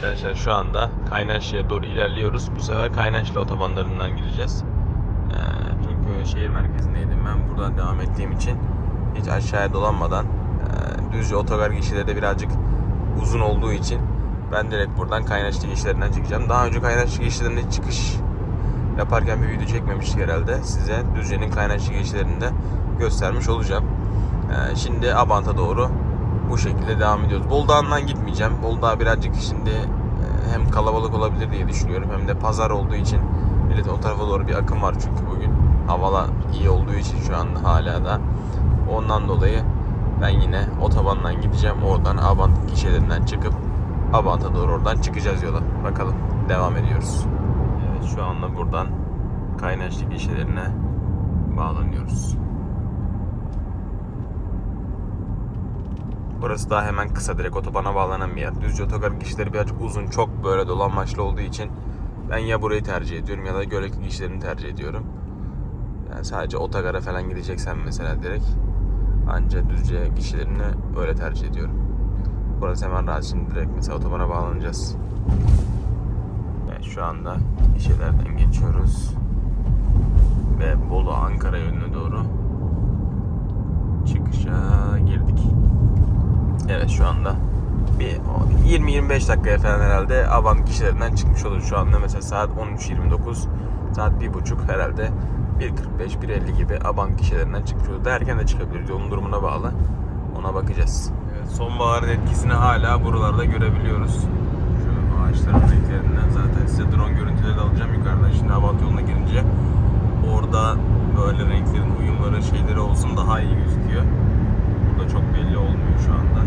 Arkadaşlar şu anda Kaynaşlı'ya doğru ilerliyoruz. Bu sefer Kaynaşlı otobanlarından gideceğiz. Ee, çünkü şehir merkezindeydim ben. Buradan devam ettiğim için hiç aşağıya dolanmadan e, düzce otogar geçişleri de birazcık uzun olduğu için ben direkt buradan Kaynaşlı geçişlerinden çıkacağım. Daha önce Kaynaşlı geçişlerinde çıkış yaparken bir video çekmemiştik herhalde. Size Düzce'nin Kaynaşlı geçişlerinde göstermiş olacağım. Ee, şimdi Abant'a doğru bu şekilde devam ediyoruz. Boldağ'ından gitmeyeceğim. Boldağ birazcık şimdi e, hem kalabalık olabilir diye düşünüyorum hem de pazar olduğu için millet o tarafa doğru bir akım var çünkü bugün. Havalar iyi olduğu için şu an hala da. Ondan dolayı ben yine otobandan gideceğim. Oradan Abant gişelerinden çıkıp Abant'a doğru oradan çıkacağız yola. Bakalım devam ediyoruz. Evet şu anda buradan Kaynaşlı gişelerine bağlanıyoruz. Burası daha hemen kısa direkt otobana bağlanan bir yer. Düzce otogar girişleri birazcık uzun, çok böyle dolanmaçlı olduğu için ben ya burayı tercih ediyorum ya da Görekli girişlerini tercih ediyorum. Yani sadece otogara falan gideceksen mesela direkt anca Düzce gişelerini öyle tercih ediyorum. Burası hemen rahat şimdi direkt mesela otobana bağlanacağız. Evet şu anda gişelerden geçiyoruz. Ve Bolu Ankara yönüne doğru çıkışa girdik. Evet şu anda bir 20-25 dakikaya falan herhalde Avant kişilerinden çıkmış olur. Şu anda mesela saat 13.29 saat 1.30 herhalde 1.45-1.50 gibi Avant kişilerinden çıkmış olur. Daha erken de çıkabilir. Yolun durumuna bağlı. Ona bakacağız. Evet, sonbaharın etkisini hala buralarda görebiliyoruz. Şu ağaçların renklerinden zaten size drone görüntüleri de alacağım yukarıdan. Şimdi Avant yoluna girince orada böyle renklerin uyumları şeyleri olsun daha iyi gözüküyor. Burada çok belli olmuyor şu anda.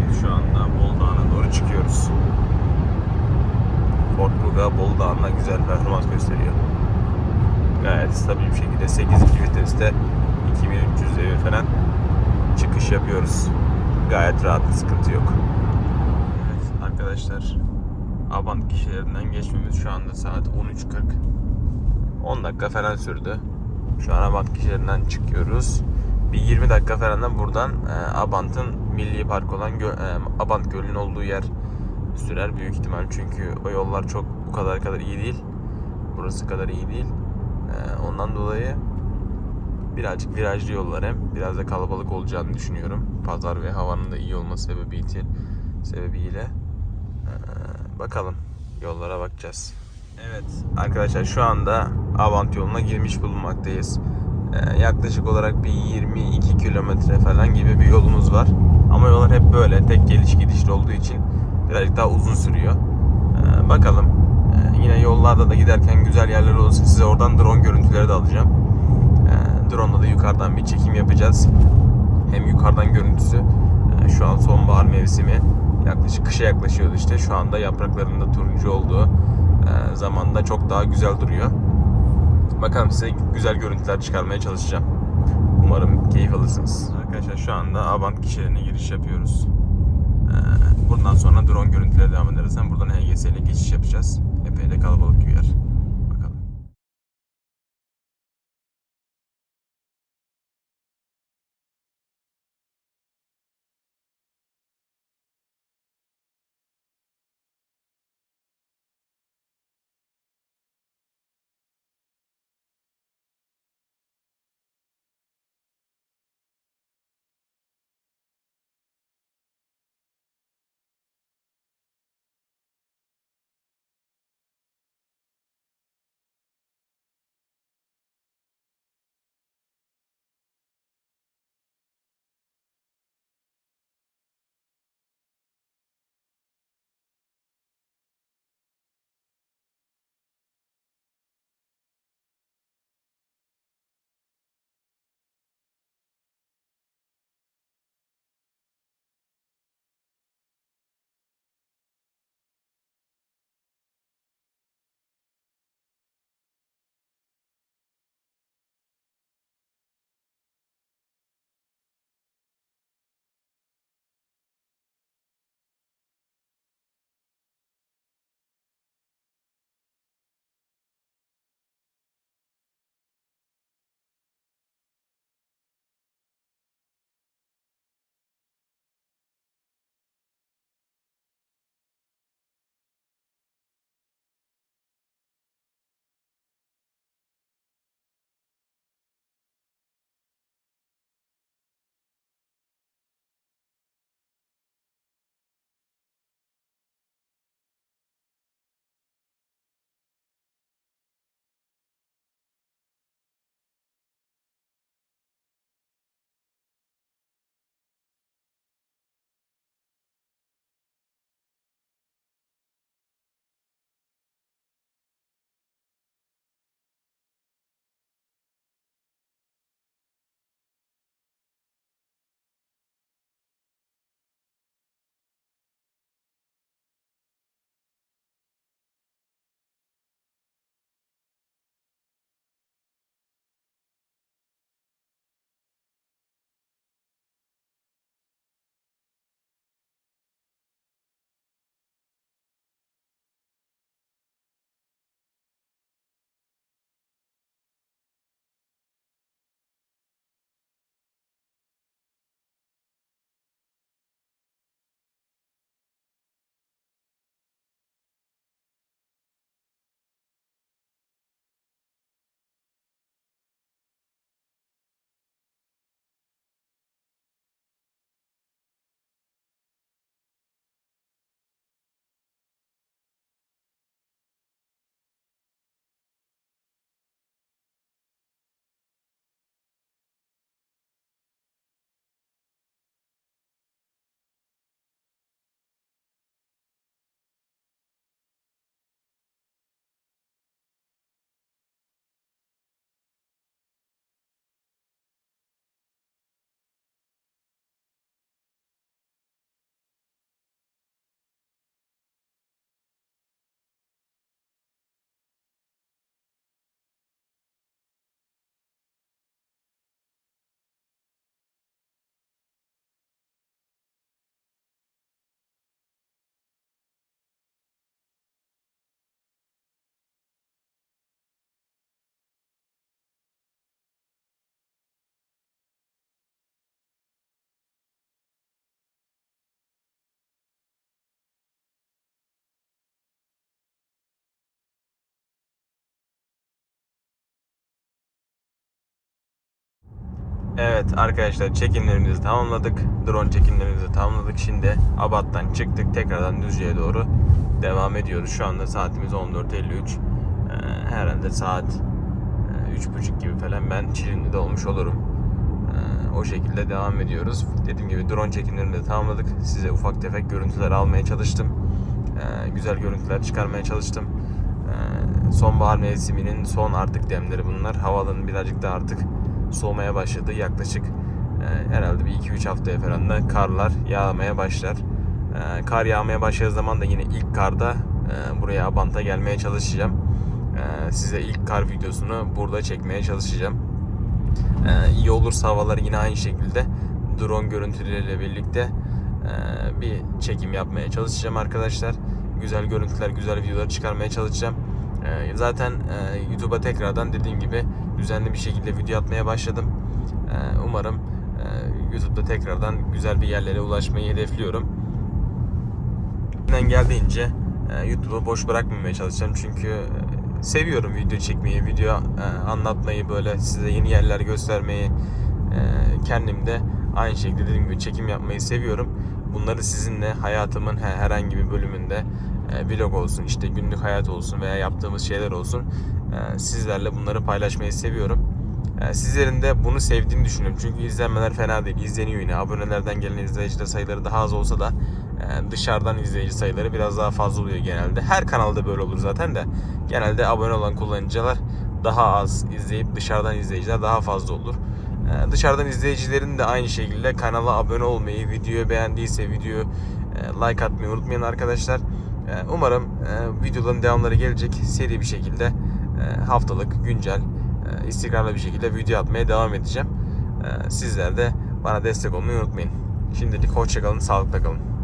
Biz şu anda Bol Dağı'na doğru çıkıyoruz. Ford Kuga Bol Dağı'na güzel performans gösteriyor. Gayet stabil bir şekilde 8.2 viteste 2300 devir falan çıkış yapıyoruz. Gayet rahat sıkıntı yok. Evet arkadaşlar Avant kişilerinden geçmemiz şu anda saat 13.40. 10 dakika falan sürdü. Şu an Abant kişilerinden çıkıyoruz. Bir 20 dakika falan da buradan e, Abant'ın milli park olan Gö- e, Abant Gölü'nün olduğu yer sürer büyük ihtimal. Çünkü o yollar çok bu kadar kadar iyi değil. Burası kadar iyi değil. E, ondan dolayı birazcık virajlı yollar hem biraz da kalabalık olacağını düşünüyorum. Pazar ve havanın da iyi olması sebebiyle sebebiyle e, bakalım yollara bakacağız. Evet arkadaşlar şu anda Avant yoluna girmiş bulunmaktayız. Ee, yaklaşık olarak bir 22 kilometre falan gibi bir yolumuz var. Ama yollar hep böyle tek geliş gidişli olduğu için birazcık daha uzun sürüyor. Ee, bakalım Ee, yine yollarda da giderken güzel yerler olursa size oradan drone görüntüleri de alacağım. Ee, drone'la da yukarıdan bir çekim yapacağız. Hem yukarıdan görüntüsü e, şu an sonbahar mevsimi yaklaşık kışa yaklaşıyordu işte şu anda yaprakların da turuncu olduğu e, zamanda çok daha güzel duruyor. Bakalım size güzel görüntüler çıkarmaya çalışacağım. Umarım keyif alırsınız. Arkadaşlar şu anda Avant kişilerine giriş yapıyoruz. Ee, Buradan sonra drone görüntüleri devam ederiz. Buradan HGS ile geçiş yapacağız. Epey de kalabalık bir yer. Evet arkadaşlar çekimlerimizi tamamladık. Drone çekimlerimizi tamamladık. Şimdi Abat'tan çıktık. Tekrardan Düzce'ye doğru devam ediyoruz. Şu anda saatimiz 14.53. Ee, herhalde saat e, 3.30 gibi falan ben Çilinli'de olmuş olurum. Ee, o şekilde devam ediyoruz. Dediğim gibi drone çekimlerini tamamladık. Size ufak tefek görüntüler almaya çalıştım. Ee, güzel görüntüler çıkarmaya çalıştım. Ee, sonbahar mevsiminin son artık demleri bunlar. Havaların birazcık da artık soğumaya başladı. Yaklaşık e, herhalde bir 2-3 haftaya falan da karlar yağmaya başlar. E, kar yağmaya başladığı zaman da yine ilk karda e, buraya Abant'a gelmeye çalışacağım. E, size ilk kar videosunu burada çekmeye çalışacağım. E, iyi olursa havalar yine aynı şekilde drone görüntüleriyle birlikte e, bir çekim yapmaya çalışacağım arkadaşlar. Güzel görüntüler, güzel videolar çıkarmaya çalışacağım. E, zaten e, YouTube'a tekrardan dediğim gibi düzenli bir şekilde video atmaya başladım. E, umarım e, YouTube'da tekrardan güzel bir yerlere ulaşmayı hedefliyorum. Elimden geldiğince e, YouTube'u boş bırakmamaya çalışacağım çünkü e, seviyorum video çekmeyi, video e, anlatmayı böyle size yeni yerler göstermeyi e, kendim de aynı şekilde dediğim gibi çekim yapmayı seviyorum. Bunları sizinle hayatımın he- herhangi bir bölümünde e, vlog olsun, işte günlük hayat olsun veya yaptığımız şeyler olsun e, sizlerle bunları paylaşmayı seviyorum. E, Sizlerin de bunu sevdiğini düşünüyorum. Çünkü izlenmeler fena değil. İzleniyor yine. Abonelerden gelen izleyiciler sayıları daha az olsa da dışarıdan izleyici sayıları biraz daha fazla oluyor genelde. Her kanalda böyle olur zaten de. Genelde abone olan kullanıcılar daha az izleyip dışarıdan izleyiciler daha fazla olur. Dışarıdan izleyicilerin de aynı şekilde kanala abone olmayı, videoyu beğendiyse videoyu e, like atmayı unutmayın arkadaşlar. E, Umarım e, videoların devamları gelecek. Seri bir şekilde e, haftalık, güncel, istikrarlı bir şekilde video atmaya devam edeceğim. E, Sizler de bana destek olmayı unutmayın. Şimdilik hoşçakalın, sağlıkla kalın.